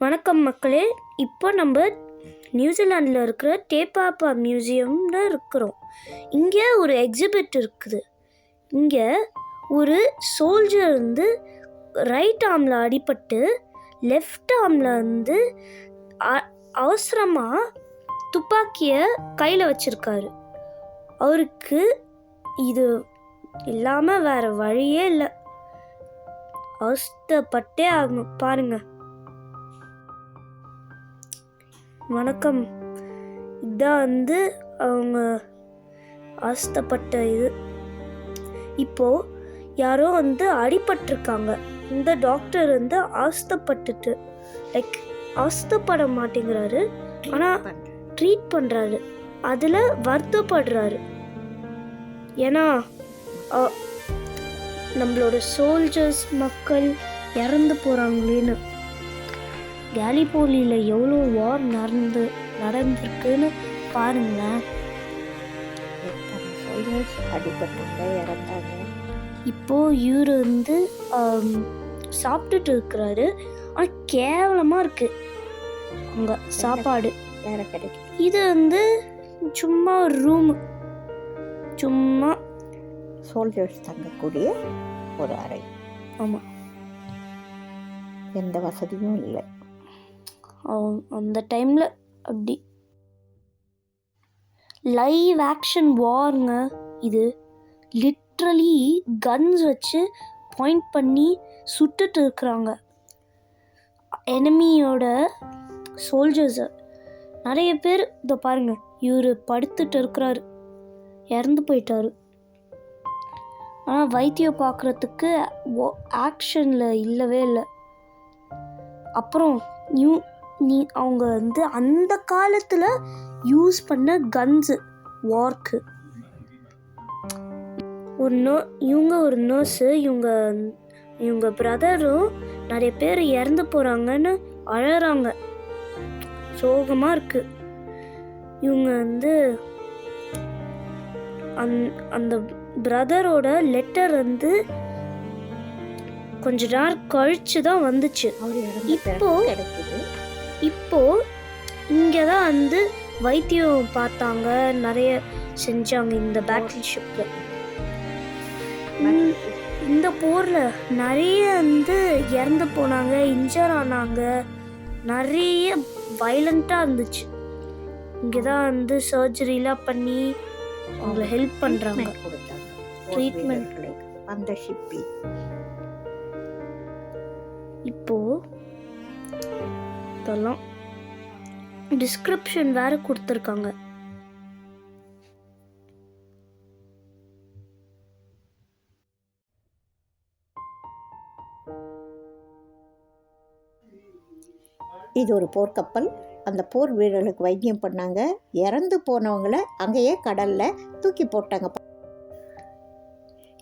வணக்கம் மக்களே. இப்போ நம்ம நியூசிலாண்டில் இருக்கிற டேப்பாப்பா மியூசியம்ல இருக்கிறோம். இங்கே ஒரு எக்ஸிபிட் இருக்குது. இங்கே ஒரு சோல்ஜர் வந்து ரைட் ஆர்மில் அடிபட்டு லெஃப்ட் ஆர்மில் வந்து அ- துப்பாக்கியை கையில் வச்சிருக்காரு. அவருக்கு இது இல்லாமல் வேறு வழியே இல்லை. அவஸ்தப்பட்டே ஆகணும். பாருங்கள் வணக்கம். இதான் வந்து அவங்க அவஸ்தைப்பட்ட இது. இப்போது யாரோ வந்து அடிபட்டிருக்காங்க. இந்த டாக்டர் வந்து ஆஸ்தப்பட்டுட்டு லைக் ஆஸ்தப்பட மாட்டேங்கிறாரு. ஆனால் ட்ரீட் பண்ணுறாரு அதில் வருத்தப்படுறாரு. ஏன்னா நம்மளோட சோல்ஜர்ஸ் மக்கள் இறந்து போகிறாங்களேன்னு கேலிபோலியில் எவ்வளோ வார் நடந்து நடந்திருக்குன்னு பாருங்களேன். எத்தனை சோல்ஜர்ஸ் அடிபட்டாங்க இறந்தாங்க இப்போ இவர் வந்து சாப்பிட்டுட்டு இருக்கிறாரு. ஆனால் கேவலமாக இருக்கு. அங்கே சாப்பாடு. வேற கிடைக்கும் இது வந்து சும்மா ஒரு ரூம் சும்மா சோல்ஜர்ஸ் தங்கக்கூடிய ஒரு அறை. ஆமாம் எந்த வசதியும் இல்லை. அந்த டைமில் அப்படி. லைவ் ஆக்ஷன் வாருங்க இது. லிட்ரலி கன்ஸ் வச்சு பாயிண்ட் பண்ணி சுட்டுட்டு இருக்கிறாங்க. எனிமியோட சோல்ஜர்ஸை நிறைய பேர் இதை பாருங்கள் இவர் படுத்துட்டு இருக்கிறாரு. இறந்து போயிட்டாரு. ஆனால் வைத்தியம் பார்க்குறதுக்கு ஆக்ஷனில் இல்லவே இல்லை. அப்புறம் நியூ நீ அவங்க வந்து அந்த காலத்தில் யூஸ் பண்ண கன்ஸு வார்க்கு ஒரு நோ இவங்க ஒரு நர்ஸு இவங்க இவங்க பிரதரும் நிறைய பேர் இறந்து போகிறாங்கன்னு அழறாங்க. சோகமாக இருக்கு. இவங்க வந்து அந் அந்த பிரதரோட லெட்டர் வந்து கொஞ்ச நேரம் கழிச்சு தான் வந்துச்சு இப்போ- பிறகு கிடைக்குது இப்போ இங்கே தான் வந்து வைத்தியம் பார்த்தாங்க நிறைய செஞ்சாங்க இந்த பேட்டில் ஷிப்பில் இந்த போரில் நிறைய வந்து இறந்து போனாங்க இன்ஜர் ஆனாங்க நிறைய வைலண்ட்டாக இருந்துச்சு. இங்கே தான் வந்து சர்ஜரிலாம் பண்ணி அவங்கள ஹெல்ப் பண்ணுறாங்க ட்ரீட்மெண்ட். அந்த ஷிப்பி இப்போ இதெல்லாம் டிஸ்கிரிப்ஷன் வேற கொடுத்துருக்காங்க. இது ஒரு போர்க்கப்பல். அந்த போர் வீரர்களுக்கு வைத்தியம் பண்ணாங்க. இறந்து போனவங்கள அங்கேயே கடல்ல தூக்கி போட்டாங்க.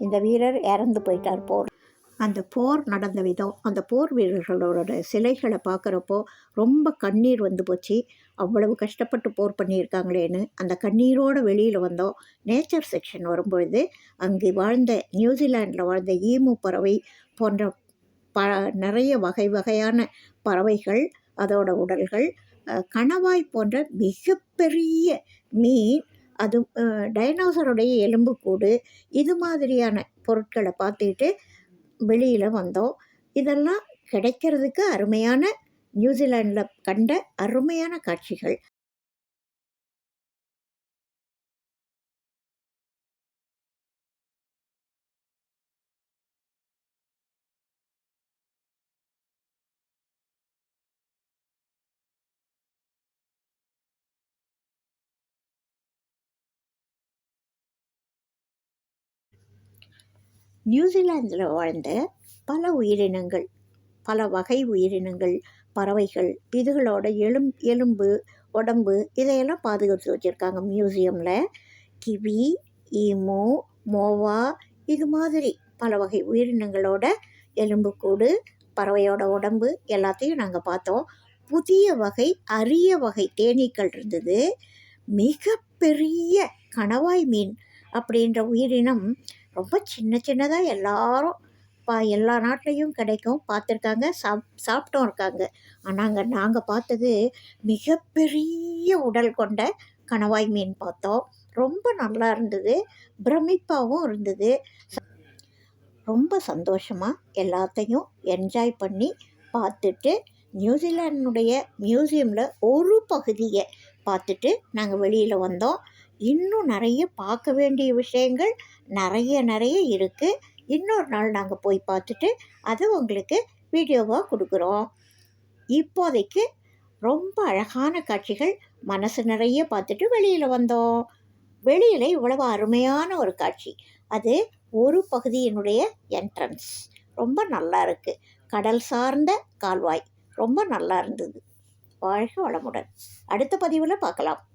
இந்த வீரர் இறந்து போயிட்டார் போர். அந்த போர் நடந்த விதம் அந்த போர் வீரர்களோட சிலைகளை பார்க்குறப்போ ரொம்ப கண்ணீர் வந்து போச்சு. அவ்வளவு கஷ்டப்பட்டு போர் பண்ணியிருக்காங்களேன்னு அந்த கண்ணீரோடு வெளியில் வந்தோம். நேச்சர் செக்ஷன் வரும்பொழுது அங்கே வாழ்ந்த நியூசிலாண்டில் வாழ்ந்த ஈமு பறவை போன்ற ப நிறைய வகை வகையான பறவைகள் அதோட உடல்கள் கணவாய் போன்ற மிகப்பெரிய மீன் அது டைனோசருடைய எலும்புக்கூடு இது மாதிரியான பொருட்களை பார்த்துக்கிட்டு வெளியில் வந்தோம். இதெல்லாம் கிடைக்கிறதுக்கு அருமையான நியூசிலாண்டில் கண்ட அருமையான காட்சிகள். நியூசிலாந்தில் வாழ்ந்த பல உயிரினங்கள் பல வகை உயிரினங்கள் பறவைகள் இதுகளோட எலும் எலும்பு உடம்பு இதையெல்லாம் பாதுகாத்து வச்சுருக்காங்க மியூசியமில். கிவி ஈமு மோவா இது மாதிரி பல வகை உயிரினங்களோட எலும்புக்கூடு பறவையோட உடம்பு எல்லாத்தையும் நாங்கள் பார்த்தோம். புதிய வகை அரிய வகை தேனீக்கள் இருந்தது. மிகப்பெரிய கணவாய் மீன் அப்படின்ற உயிரினம் ரொம்ப சின்ன சின்னதாக எல்லாரும் பா எல்லா நாட்டிலையும் கிடைக்கும் பார்த்துருக்காங்க. சாப் சாப்பிட்டும் இருக்காங்க. ஆனாங்க நாங்கள் பார்த்தது மிகப்பெரிய உடல் கொண்ட கணவாய் மீன் பார்த்தோம். ரொம்ப நல்லா இருந்தது. பிரமிப்பாகவும் இருந்தது. ரொம்ப சந்தோஷமாக எல்லாத்தையும் என்ஜாய் பண்ணி பார்த்துட்டு நியூசிலாண்டினுடைய மியூசியமில் ஒரு பகுதியை பார்த்துட்டு நாங்கள் வெளியில் வந்தோம். இன்னும் நிறைய பார்க்க வேண்டிய விஷயங்கள் நிறைய நிறைய இருக்குது இன்னொரு நாள் நாங்கள் போய் பார்த்துட்டு அதை உங்களுக்கு வீடியோவாக கொடுக்குறோம். இப்போதைக்கு ரொம்ப அழகான காட்சிகள் மனசு நிறைய பார்த்துட்டு வெளியில் வந்தோம். வெளியில் இவ்வளவு அருமையான ஒரு காட்சி. அது ஒரு பகுதியினுடைய என்ட்ரன்ஸ் ரொம்ப நல்லா இருக்குது கடல் சார்ந்த கால்வாய். ரொம்ப நல்லா இருந்தது. வாழ்க வளமுடன். அடுத்த பதிவில் பார்க்கலாம்.